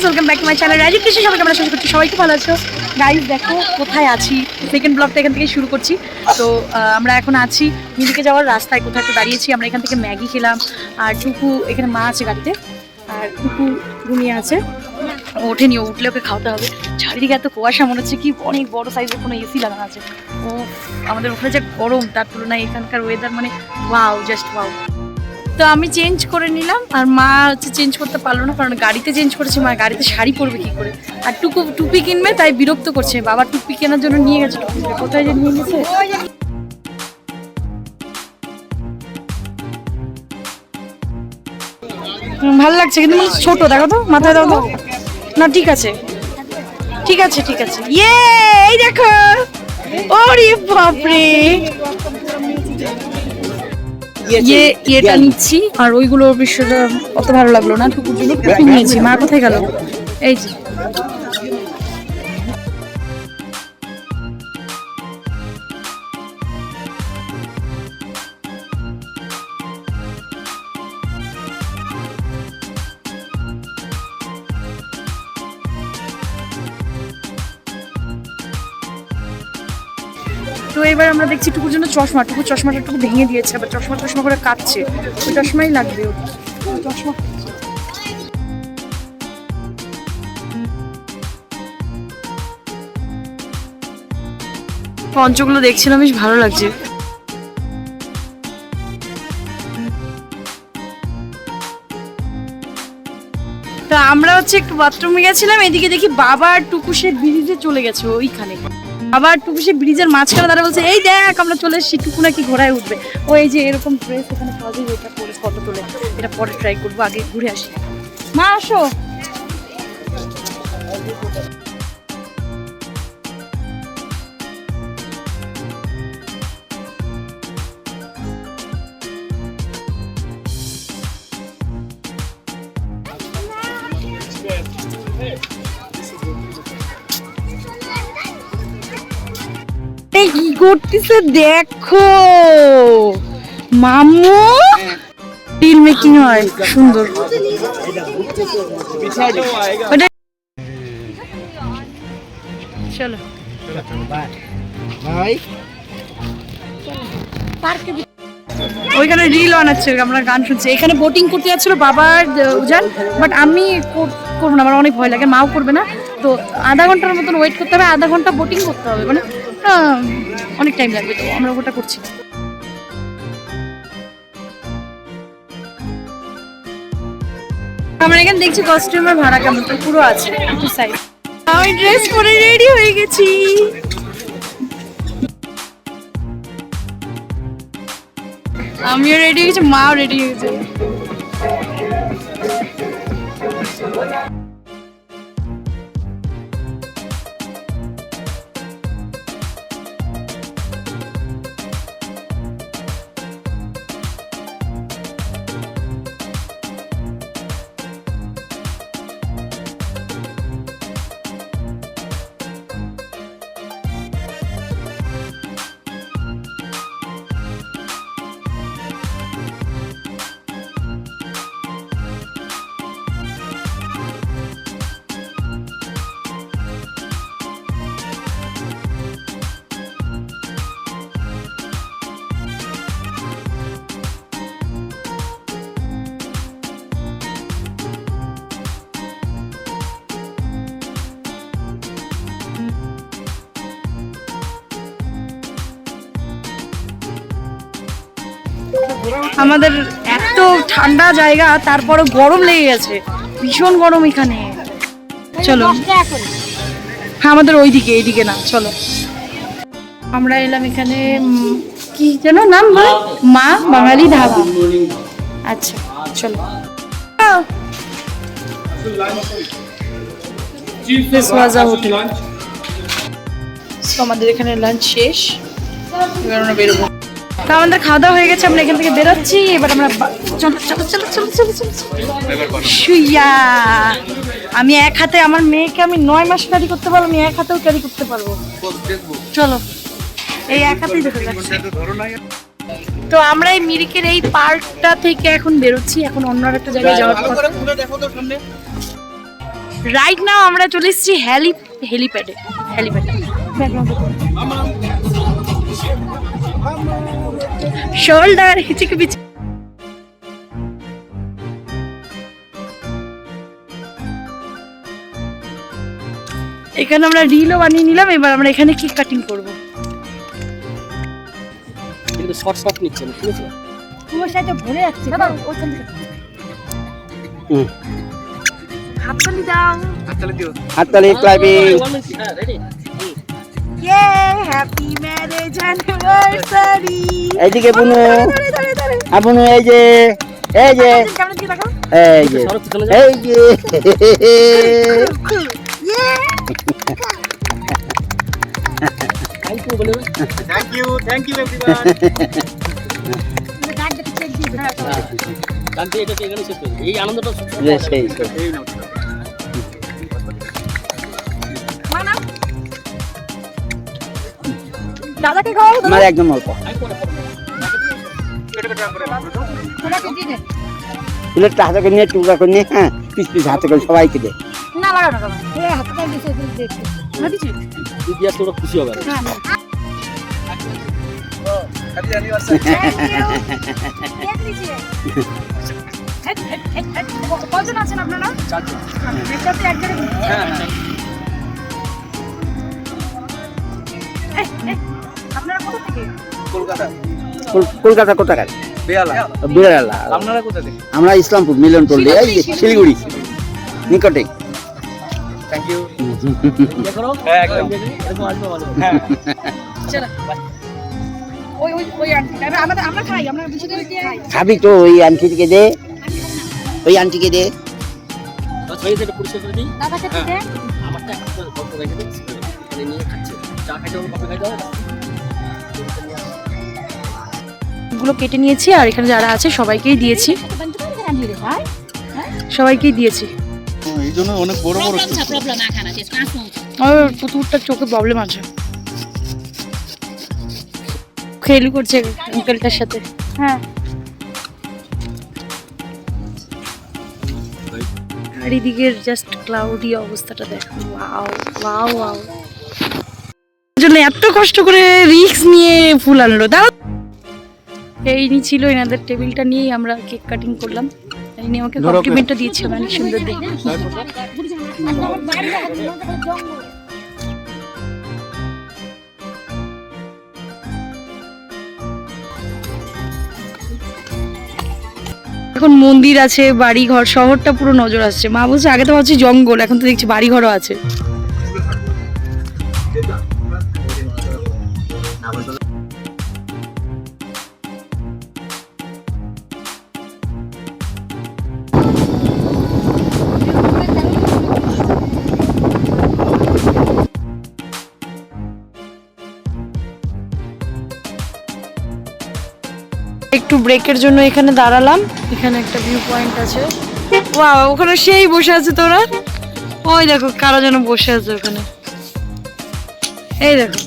Guys welcome back to my channel Rajib Krishna সবাইকে আমরা শুরু করছি সবাই খুব ভালো আছো। গাইস দেখো, কোথায় আছি? সেকেন্ড ব্লগটা এখান থেকে শুরু করছি। তো আমরা এখন আছি মিরিকে যাওয়ার রাস্তায়। কোথায় একটু দাঁড়িয়েছি, আমরা এখান থেকে ম্যাগি খেলাম। আর টুকু, এখানে মা আছে গাড়িতে আর টুকু ঘুমিয়ে আছে। ও ওঠেনি, ও উঠলে ওকে খাওয়াতে হবে। চারিদিকে এত কুয়াশা, মনে হচ্ছে কি অনেক বড় সাইজের কোনো এসি লাগানো আছে। ও আমাদের ওখানে যে গরম, তার তুলনায় এখানকার ওয়েদার মানে ওয়াও জাস্ট ওয়াও তো আমি চেঞ্জ করে নিলাম আর মা হচ্ছে চেঞ্জ করতে পারল না, কারণ গাড়িতে চেঞ্জ করেছে, মা গাড়িতে শাড়ি পরবে কি করে? আর টুকু, টুপি কিনবে, তাই বিরক্ত করছে। বাবা টুপি কেনার জন্য নিয়ে গেছে কোথায় যে নিয়ে গেছে ভালো লাগছে, কিন্তু ছোট, দেখো তো, মাথায় দাও তো। না, ঠিক আছে। ঠিক আছে ঠিক আছে। ইয়ে এই দেখো। ওরে বাপরে। ইয়ে ইয়েটা নিচ্ছি আর ওইগুলো বিষয়টা অত ভালো লাগল না জন্য নিয়েছি। মা কোথায় গেল? এই যে। তো এবার আমরা দেখছি টুকুর জন্য চশমা, টুকু চশমাটা টুকু ভেঙে দিয়েছে, আবার চশমা চশমা করে কাটছে ওই চশমাই লাগবে চশমা। পঞ্চগুলো দেখছিলাম, বেশ ভালো লাগছে। তো আমরা হচ্ছে একটু বাথরুমে গেছিলাম, এদিকে দেখি বাবা আর টুকু সে ব্রিজে চলে গেছে, ওইখানে। আবার টুকু সে ব্রিজের মাঝখানে দাঁড়া বলছে, এই দেখ, আমরা চলে এসেছি। টুকু নাকি ঘোড়ায় উঠবে। ও এই যে এরকম ড্রেস এখানে পাওয়া যায়, এটা পরে ফটো তোলে। এটা পরে ট্রাই করব, আগে ঘুরে আসি। মা, আসো। এই কি করতেছে দেখো। মামু? রিল মেকিং হয় সুন্দর। ওটা চলো। ওইখানে রিল বানাচ্ছে আমরা গান শুনছি। এখানে বোটিং করতে যাচ্ছিল বাবার উজান বাট আমি কর- করব না আমার অনেক ভয় লাগে মাও করবে না। তো আধা ঘণ্টার মতন ওয়েট করতে হবে আধা ঘণ্টা বোটিং করতে হবে মানে অনেক টাইম লাগবে তো, আমরা ওটা করছি। আমরা এখানে দেখছি কস্টিউমের ভাড়া কেমন, তো পুরো আছে, একটু সাইড আমি ড্রেস পরে রেডি হয়ে গেছি। আমিও রেডি হয়ে গেছি, মাও রেডি হয়ে আমাদের এত ঠান্ডা জায়গা তারপরে গরম লেগে গেছে। ভীষণ গরম এখানে। চলো। হ্যাঁ আমাদের ওইদিকে, এইদিকে না, চলো। আমরা এলাম এখানে কি যেন নাম? মা বাঙালি ধাবা। আচ্ছা চলো. আমাদের এখানে লাঞ্চ শেষ। বেরোবো। তা আমাদের খাওয়া দাওয়া হয়ে গেছে আমরা এখান থেকে বেরোচ্ছি এবার আমরা চলো চলো চলো চলো চলো। শুইয়া। আমি এক হাতে আমার মেয়েকে আমি নয় মাস ক্যারি করতে পারব আমি এক হাতেও ক্যারি করতে পারব। চলো এই এক হাতেই দেখে যাচ্ছে তো আমরা এই মিরিকের এই পার্কটা থেকে এখন বেরোচ্ছি এখন অন্য আর একটা জায়গায় যাওয়ার কথা রাইট নাও আমরা চলে এসেছি হেলি হেলিপ্যাডে হেলিপ্যাডে শোল্ডার হিচিকে পিছে এখানে আমরা রিলও বানিয়ে নিলাম এবার আমরা এখানে কেক কাটিং করব। কিন্তু শর্ট শর্ট নিচ্ছে না ঠিক আছে তোমার সাথে ভরে যাচ্ছে দাদা ওখান থেকে। হুম। হাততালি দাও। হাততালি ক্লাইম্বিং হ্যাঁ রেডি ইয়ে হ্যাপি ম্যারেজ অ্যানিভার্সারি এইদিকে বুনু। আর এই যে এই যে। এই যে। এই যে। থ্যাংক ইউ বলে এটাকে এখানে শেষ এই আনন্দটা সেই সেই। নাও। মানা দাদাকে খাওয়াবো আমার একদম অল্প। করে প্লেটটা হাতে করে নিয়ে টুকরা করে নিয়ে হ্যাঁ পিস পিস হাতে করে সবাইকে দে। না লাগানো হাতে কাল দিছে দিছে দিছি। তুই দিয়ে আসলে ওরা খুশি হবে। হ্যাঁ কজন আছেন আপনারা? একসাথে কলকাতা। কল- কলকাতা কোথাকার? বিড়ালা। আপনারা কোথা থেকে? আমরা ইসলামপুর মিলন পল্লী এই শিলিগুড়ি নিকটে। থ্যাংক ইউ ইয়ে হ্যাঁ, একদম। এরকম আসবে ভালো। হ্যাঁ ওই ওই ওই আন্টি। এবার আমাদের আমরা খাই আমরা বেশি করে খাই। খাবি তো ওই আন্টিকে দে। ওই আন্টিকে দে। হয়ে। আমারটা একটা গল্প। চা খাইতে হবে, কফি খাইতে হবে। গুলো কেটে নিয়েছি আর এখানে যারা আছে সবাইকেই দিয়েছি। সবাইকেই দিয়েছি। এই জন্য অনেক বড় বড় আমার পুতুরটার চোখে প্রবলেম আছে। খেলি করছে আঙ্কেলটার সাথে। হ্যাঁ। আর এদিকের জাস্ট ক্লাউডি অবস্থাটা দেখো। ওয়াও ওয়াও ওয়াও জন্য এত কষ্ট করে রিস্ক নিয়ে ফুল আনলো। দাঁড়াও এই নি ছিল এনাদের টেবিলটা নিয়েই আমরা কেক কাটিং করলাম। এই নিয়ে আমাকে কমপ্লিমেন্টও দিয়েছে অনেক সুন্দর দেখে এখন মন্দির আছে বাড়ি ঘর শহরটা পুরো নজর আসছে। মা বলছে আগে তো ভাবছি জঙ্গল এখন তো দেখছি বাড়ি ঘরও আছে। একটু ব্রেকের জন্য এখানে দাঁড়ালাম। এখানে একটা ভিউ পয়েন্ট আছে। ওয়াও ওখানে সেই বসে আছে তোরা? ওই দেখো কারা যেন বসে আছে ওখানে। এই দেখো।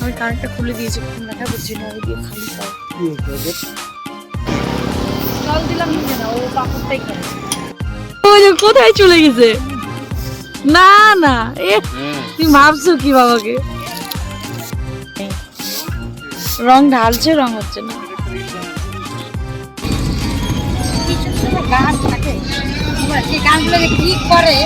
আমি কারেন্টটা খুলে দিয়েছি দেখা করছি না ওই খালি জল দিলাম নিচে না ও কাপড়টাই খাবে ওই কোথায় চলে গেছে? না না এ তুমি ভাবছ কি বাবাকে? রং ঢালছে রং হচ্ছে না। গান থাকে। গানগুলো কি করে।